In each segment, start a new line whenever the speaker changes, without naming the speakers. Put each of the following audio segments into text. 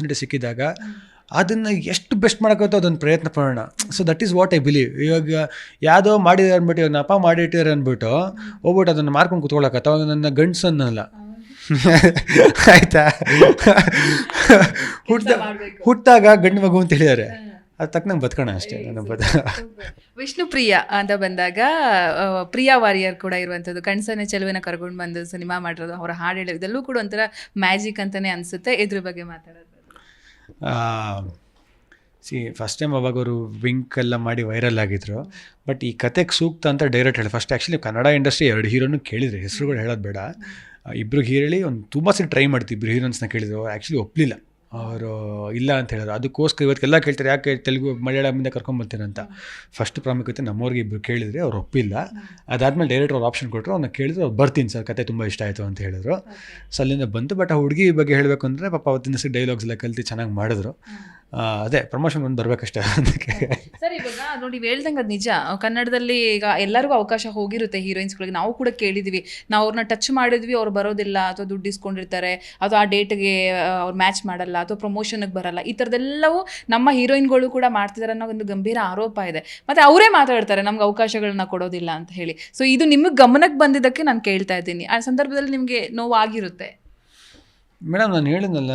Opportunity ಸಿಕ್ಕಿದಾಗ ಅದನ್ನು ಎಷ್ಟು ಬೆಸ್ಟ್ ಮಾಡೋಕ್ಕೋ ಅದೊಂದು ಪ್ರಯತ್ನ ಪಡೋಣ. So that is what I believe ಇವಾಗ ಯಾವುದೋ ಮಾಡಿದ್ದಾರೆ ಅಂದ್ಬಿಟ್ಟು ಇವಾಗ ನಪ್ಪ ಮಾಡಿಟ್ಟಿದ್ದಾರೆ ಅಂದ್ಬಿಟ್ಟು ಹೋಗ್ಬಿಟ್ಟು ಅದನ್ನು ಮಾರ್ಕೊಂಡು ಕುತ್ಕೊಳ್ಳೋಕತ್ತ ಅವಾಗ ನನ್ನ ಗಂಡ್ಸನ್ನಲ್ಲ. ಆಯ್ತಾ? ಹುಟ್ಟ ಹುಟ್ಟಾಗ ಗಂಡು ಮಗು ಅಂತ ಹೇಳಿದ್ದಾರೆ ಅದು ತಕ್ಕನಂಗೆ ಬದುಕೋಣ ಅಷ್ಟೇ ನನ್ನ ಬದ
ವಿಷ್ಣು ಪ್ರಿಯ ಅಂತ ಬಂದಾಗ ಪ್ರಿಯಾ ವಾರಿಯರ್ ಕೂಡ ಇರುವಂಥದ್ದು ಕಣ್ಸನೆ ಚೆಲುವಿನ ಕರ್ಕೊಂಡು ಬಂದು ಸಿನಿಮಾ ಮಾಡಿರೋದು ಅವರ ಹಾಡು ಹೇಳೋದು ಇದೆಲ್ಲೂ ಕೂಡ ಒಂಥರ ಮ್ಯಾಜಿಕ್ ಅಂತಲೇ ಅನ್ಸುತ್ತೆ. ಇದ್ರ ಬಗ್ಗೆ ಮಾತಾಡೋದು.
ಸಿ ಫಸ್ಟ್ ಟೈಮ್ ಅವಾಗ ಅವರು ವಿಂಕ್ ಎಲ್ಲ ಮಾಡಿ ವೈರಲ್ ಆಗಿದ್ರು. ಬಟ್ ಈ ಕತೆಗೆ ಸೂಕ್ತ ಅಂತ ಡೈರೆಕ್ಟ್ ಹೇಳಿ. ಫಸ್ಟ್ ಆ್ಯಕ್ಚುಲಿ ಕನ್ನಡ ಇಂಡಸ್ಟ್ರಿ ಎರಡು ಹೀರೋನು ಕೇಳಿದ್ರು. ಹೆಸರುಗಳು ಹೇಳೋದು ಬೇಡ. ಇಬ್ಬರು ಹೀರೋಳಿ ಒಂದು ತುಂಬ ಸರಿ ಟ್ರೈ ಮಾಡ್ತೀವಿ ಇಬ್ಬರು ಹೀರೋನ್ಸ್ನ ಕೇಳಿದ್ರು. ಆ್ಯಕ್ಚುಲಿ ಒಪ್ಪಲಿಲ್ಲ ಅವರು ಇಲ್ಲ ಅಂತ ಹೇಳಿದ್ರು. ಅದಕ್ಕೋಸ್ಕರ ಇವತ್ತೆಲ್ಲ ಕೇಳ್ತಾರೆ ಯಾಕೆ ತೆಲುಗು ಮಲಯಾಳಮಿಂದ ಕರ್ಕೊಂಬರ್ತೀರ ಅಂತ. ಫಸ್ಟ್ ಪ್ರಾಮುಖ್ಯತೆ ನಮ್ಮವ್ರಿಗೆ ಇಬ್ಬರು ಕೇಳಿದ್ರೆ ಅವ್ರು ಒಪ್ಪಿಲ್ಲ. ಅದಾದಮೇಲೆ ಡೈರೆಕ್ಟ್ ಅವ್ರು ಆಪ್ಷನ್ ಕೊಟ್ಟರು ಅವ್ನ ಕೇಳಿದ್ರು ಅವ್ರು ಬರ್ತೀನಿ ಸರ್ ಕತೆ ತುಂಬ ಇಷ್ಟ ಆಯಿತು ಅಂತ ಹೇಳಿದ್ರು. ಸೊ ಅಲ್ಲಿಂದ ಬಂತು ಬಟ್ ಆ ಹುಡುಗಿ ಬಗ್ಗೆ ಹೇಳಬೇಕು ಅಂದರೆ ಪಾಪ ಅವತ್ತಿನ ಡೈಲಾಗ್ಸ್ ಎಲ್ಲ ಕಲ್ತು ಚೆನ್ನಾಗಿ ಮಾಡಿದ್ರು. ಅದೇ ಪ್ರಮೋಷನ್ ಒಂದು ಬರಬೇಕಷ್ಟೇ ಅದಕ್ಕೆ.
ಸರ್ ಇವಾಗ ನೋಡಿ ಹೇಳ್ದಂಗೆ ಅದು ನಿಜ. ಕನ್ನಡದಲ್ಲಿ ಈಗ ಎಲ್ಲರಿಗೂ ಅವಕಾಶ ಹೋಗಿರುತ್ತೆ ಹೀರೋಯಿನ್ಸ್ಗಳಿಗೆ ನಾವು ಕೂಡ ಕೇಳಿದ್ವಿ. ನಾವು ಅವ್ರನ್ನ ಟಚ್ ಮಾಡಿದ್ವಿ ಅವ್ರು ಬರೋದಿಲ್ಲ ಅಥವಾ ದುಡ್ಡು ಇಸ್ಕೊಂಡಿರ್ತಾರೆ ಅಥವಾ ಆ ಡೇಟ್ಗೆ ಅವ್ರು ಮ್ಯಾಚ್ ಮಾಡಲ್ಲ ಅಥವಾ ಪ್ರಮೋಷನ್ಗೆ ಬರಲ್ಲ. ಈ ಥರದ್ದೆಲ್ಲವೂ ನಮ್ಮ ಹೀರೋಯಿನ್ಗಳು ಕೂಡ ಮಾಡ್ತಿದ್ದಾರೆ ಅನ್ನೋ ಒಂದು ಗಂಭೀರ ಆರೋಪ ಇದೆ. ಮತ್ತು ಅವರೇ ಮಾತಾಡ್ತಾರೆ ನಮ್ಗೆ ಅವಕಾಶಗಳನ್ನ ಕೊಡೋದಿಲ್ಲ ಅಂತ ಹೇಳಿ. ಸೊ ಇದು ನಿಮಗೆ ಗಮನಕ್ಕೆ ಬಂದಿದ್ದಕ್ಕೆ ನಾನು ಕೇಳ್ತಾ ಇದ್ದೀನಿ. ಆ ಸಂದರ್ಭದಲ್ಲಿ ನಿಮಗೆ ನೋವಾಗಿರುತ್ತೆ.
ಮೇಡಮ್ ನಾನು ಹೇಳಿದ್ನಲ್ಲ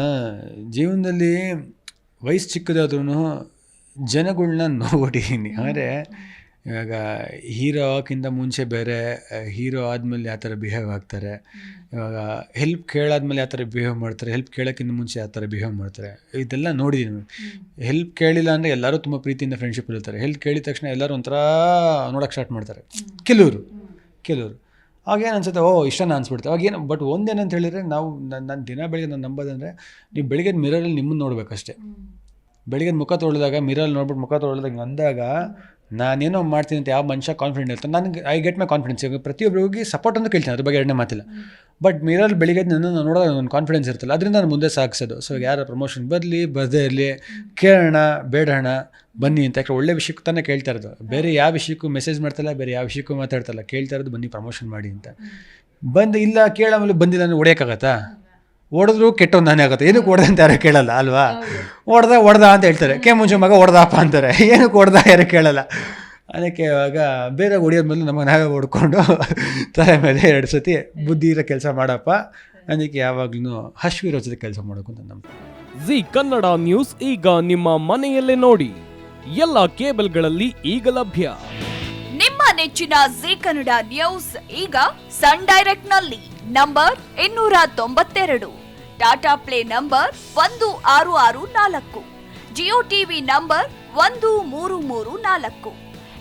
ಜೀವನದಲ್ಲಿ ವಯಸ್ಸು ಚಿಕ್ಕದಾದ್ರೂ ಜನಗಳನ್ನ ನೋಡಿದ್ದೀನಿ ಅಂದರೆ ಇವಾಗ ಹೀರೋ ಆಗಿಂತ ಮುಂಚೆ ಬೇರೆ ಹೀರೋ ಆದಮೇಲೆ ಯಾವ ಥರ ಬಿಹೇವ್ ಆಗ್ತಾರೆ? ಇವಾಗ ಹೆಲ್ಪ್ ಕೇಳಾದ್ಮೇಲೆ ಯಾವ ಥರ ಬಿಹೇವ್ ಮಾಡ್ತಾರೆ? ಹೆಲ್ಪ್ ಕೇಳೋಕ್ಕಿಂತ ಮುಂಚೆ ಯಾವ ಥರ ಬಿಹೇವ್ ಮಾಡ್ತಾರೆ? ಇದೆಲ್ಲ ನೋಡಿದ್ದೀನಿ ಹೆಲ್ಪ್ ಕೇಳಿಲ್ಲ ಅಂದರೆ ಎಲ್ಲರೂ ತುಂಬ ಪ್ರೀತಿಯಿಂದ ಫ್ರೆಂಡ್ಶಿಪ್ ಇರ್ತಾರೆ. ಹೆಲ್ಪ್ ಕೇಳಿದ ತಕ್ಷಣ ಎಲ್ಲರೂ ಒಂಥರ ನೋಡೋಕ್ಕೆ ಸ್ಟಾರ್ಟ್ ಮಾಡ್ತಾರೆ. ಕೆಲವರು ಕೆಲವರು. ಆಗೇನು ಅನ್ಸುತ್ತೆ? ಓ ಇಷ್ಟನ ಅನ್ಸ್ಬಿಡ್ತು. ಆಗೇನು ಬಟ್ ಒಂದೇನಂತ ಹೇಳಿದರೆ ನಾವು ನನ್ನ ನನ್ನ ದಿನ ಬೆಳಿಗ್ಗೆ ನಾನು ನಂಬೋದಂದರೆ ನೀವು ಬೆಳಿಗ್ಗೆ ಮಿರರಲ್ಲಿ ನಿಮ್ಮನ್ನು ನೋಡಬೇಕಷ್ಟೇ. ಬೆಳಿಗ್ಗೆ ಮುಖ ತೊಳೆದಾಗ ಮಿರರಲ್ಲಿ ನೋಡ್ಬಿಟ್ಟು ಮುಖ ತೊಳೆದಾಗ ಅಂದಾಗ ನಾನೇನೋ ಮಾಡ್ತೀನಿ ಅಂತ ಯಾವ ಮನುಷ್ಯ ಕಾನ್ಫಿಡೆಂಟ್ ಇರ್ತಾನೆ ನನಗೆ ಐ ಗೆಟ್ ಮೈ ಕಾನ್ಫಿಡೆನ್ಸ್ ಪ್ರತಿಯೊಬ್ಬರಿಗೆ ಪ್ರತಿಯೊಬ್ಬರಿಗೂ ಸಪೋರ್ಟ್ ಅಂತ ಕೇಳ್ತೀನಿ ಅದ್ರ ಬಗ್ಗೆ ಎರಡನೇ ಮಾತಿಲ್ಲ. ಬಟ್ ಮೀರಲ್ಲಿ ಬೆಳಿಗ್ಗೆ ನನ್ನ ನೋಡಿದಾಗ ನನ್ನ ಕಾನ್ಫಿಡೆನ್ಸ್ ಇರ್ತಲ್ಲ ಅದರಿಂದ ನಾನು ಮುಂದೆ ಸಾಗಿಸೋದು. ಸೊ ಯಾರ ಪ್ರಮೋಷನ್ ಬರಲಿ ಬರದೇ ಇರಲಿ ಕೇಳೋಣ ಬೇಡೋಣ ಬನ್ನಿ ಅಂತ. ಯಾಕೆ ಒಳ್ಳೆ ವಿಷಯಕ್ಕೆ ತಾನೇ ಕೇಳ್ತಾ ಇರೋದು. ಬೇರೆ ಯಾವ ವಿಷಯಕ್ಕೂ ಮೆಸೇಜ್ ಮಾಡ್ತಲ್ಲ ಬೇರೆ ಯಾವ ವಿಷಯಕ್ಕೂ ಮಾತಾಡ್ತಲ್ಲ. ಕೇಳ್ತಾ ಇರೋದು ಬನ್ನಿ ಪ್ರಮೋಷನ್ ಮಾಡಿ ಅಂತ. ಬಂದು ಇಲ್ಲ ಕೇಳಾಮೇಲೆ ಬಂದಿಲ್ಲ ನಾನು ಹೊಡೆಯೋಕ್ಕಾಗತ್ತಾ? ಹೊಡೆದ್ರು ಕೆಟ್ಟೊಂದು ನಾನೇ ಆಗುತ್ತೆ. ಏನಕ್ಕೆ ಹೊಡೆದ ಅಂತ ಯಾರು ಕೇಳಲ್ಲ ಅಲ್ವಾ? ಹೊಡೆದ ಹೊಡೆದ ಅಂತ ಹೇಳ್ತಾರೆ. ಕೆ ಮುಂಚೆ ಮಗ ಹೊಡೆದಪ್ಪ ಅಂತಾರೆ. ಏನಕ್ಕೆ ಹೊಡೆದ ಯಾರು ಕೇಳಲ್ಲ? ಅದಕ್ಕೆ ಇವಾಗ ಬೇರೆ ಹೊಡಿಯೋದ್ಮೇಲೆ ನಮಗೆ ನಾವೇ ಹೊಡ್ಕೊಂಡು ತಲೆ ಮೇಲೆ ಎರಡು ಸತಿ ಬುದ್ಧಿ ಇರೋ ಕೆಲಸ ಮಾಡಪ್ಪ. ಅದಕ್ಕೆ ಯಾವಾಗ್ಲೂ ಹಶ್ವಿರೋ ಜೊತೆ ಕೆಲಸ ಮಾಡೋಕು ಅಂತ ನಮ್ಮ
ಜಿ ಕನ್ನಡ ನ್ಯೂಸ್ ಈಗ ನಿಮ್ಮ ಮನೆಯಲ್ಲೇ ನೋಡಿ. ಎಲ್ಲ ಕೇಬಲ್ಗಳಲ್ಲಿ ಈಗ ಲಭ್ಯ.
ನಿಮ್ಮ ನೆಚ್ಚಿನ ಜಿ ಕನ್ನಡ ನ್ಯೂಸ್ ಈಗ ಸನ್ ಡೈರೆಕ್ಟ್ನಲ್ಲಿ ನಂಬರ್ ಇನ್ನೂರ ತೊಂಬತ್ತೆರಡು. ಟಾಟಾ ಪ್ಲೇ ನಂಬರ್ ಒಂದು ಆರು ಆರು ನಾಲ್ಕು. ಜಿಯೋ ಟಿವಿ ನಂಬರ್ ಒಂದು ಮೂರು ಮೂರು ನಾಲ್ಕು.